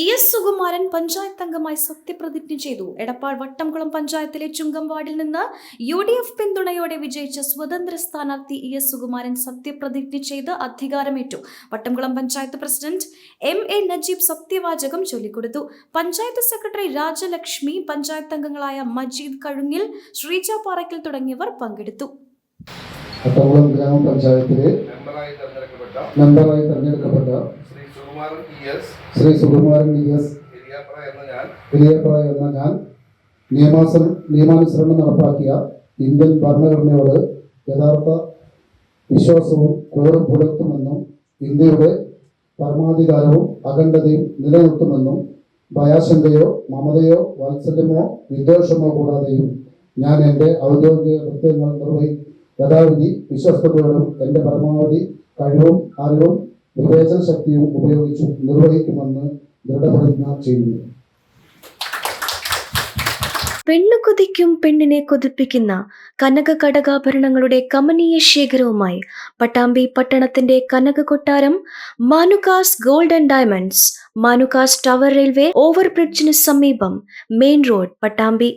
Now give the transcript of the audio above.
E S Sukumaran panchayat അംഗമായി സത്യപ്രതിജ്ഞ ചെയ്തു. എടപ്പാൾ വട്ടംകുളം പഞ്ചായത്തിലെ ചുങ്കം വാർഡിൽ നിന്ന് യു ഡി എഫ് പിന്തുണയോടെ വിജയിച്ച സ്വതന്ത്ര സ്ഥാനാർത്ഥി ഇ എസ് സുകുമാരൻ സത്യപ്രതിജ്ഞ ചെയ്ത് അധികാരമേറ്റു. Vattamkulam panchayat president M A Najeeb സത്യവാചകം ചൊല്ലിക്കൊടുത്തു. പഞ്ചായത്ത് സെക്രട്ടറി രാജലക്ഷ്മി പഞ്ചായത്ത് അംഗങ്ങളായ മജീദ് കഴുങ്ങിൽ ശ്രീജ പാറയ്ക്കൽ തുടങ്ങിയവർ പങ്കെടുത്തു. ഗ്രാമപഞ്ചായത്തിലെ മെമ്പറായി തെരഞ്ഞെടുക്കപ്പെട്ട Sukumaran S. Shri Sukumaran E S. എന്ന ഞാൻ. നിയമാസ നിയമാനുസരണം നടപ്പാക്കിയ ഇന്ത്യൻ ഭരണഘടനയോട് യഥാർത്ഥ വിശ്വാസവും കൂറും പുലർത്തുമെന്നും ഇന്ത്യയുടെ പരമാധികാരവും അഖണ്ഡതയും നിലനിർത്തുമെന്നും ഭയാശങ്കയോ മമതയോ വാത്സല്യമോ വിദ്വേഷമോ കൂടാതെയും ഞാൻ എന്റെ ഔദ്യോഗിക കൃത്യങ്ങൾ നിർവഹി യഥാവിധി വിശ്വസ്തയോടും എന്റെ പരമാവധി കഴിവും അറിവും വിവേചന ശക്തിയും ഉപയോഗിച്ചും നിർവഹിക്കുമെന്ന് ദൃഢപ്രതിജ്ഞ ചെയ്യുന്നു. പെണ്ണു കൊതിക്കും പെണ്ണിനെ കൊതിപ്പിക്കുന്ന കനക കടകാഭരണങ്ങളുടെ കമനീയ ശേഖരവുമായി പട്ടാമ്പി പട്ടണത്തിന്റെ കനക കൊട്ടാരം Manukas gold and diamonds Manukas tower railway ഓവർബ്രിഡ്ജിന് സമീപം മെയിൻ റോഡ് പട്ടാമ്പി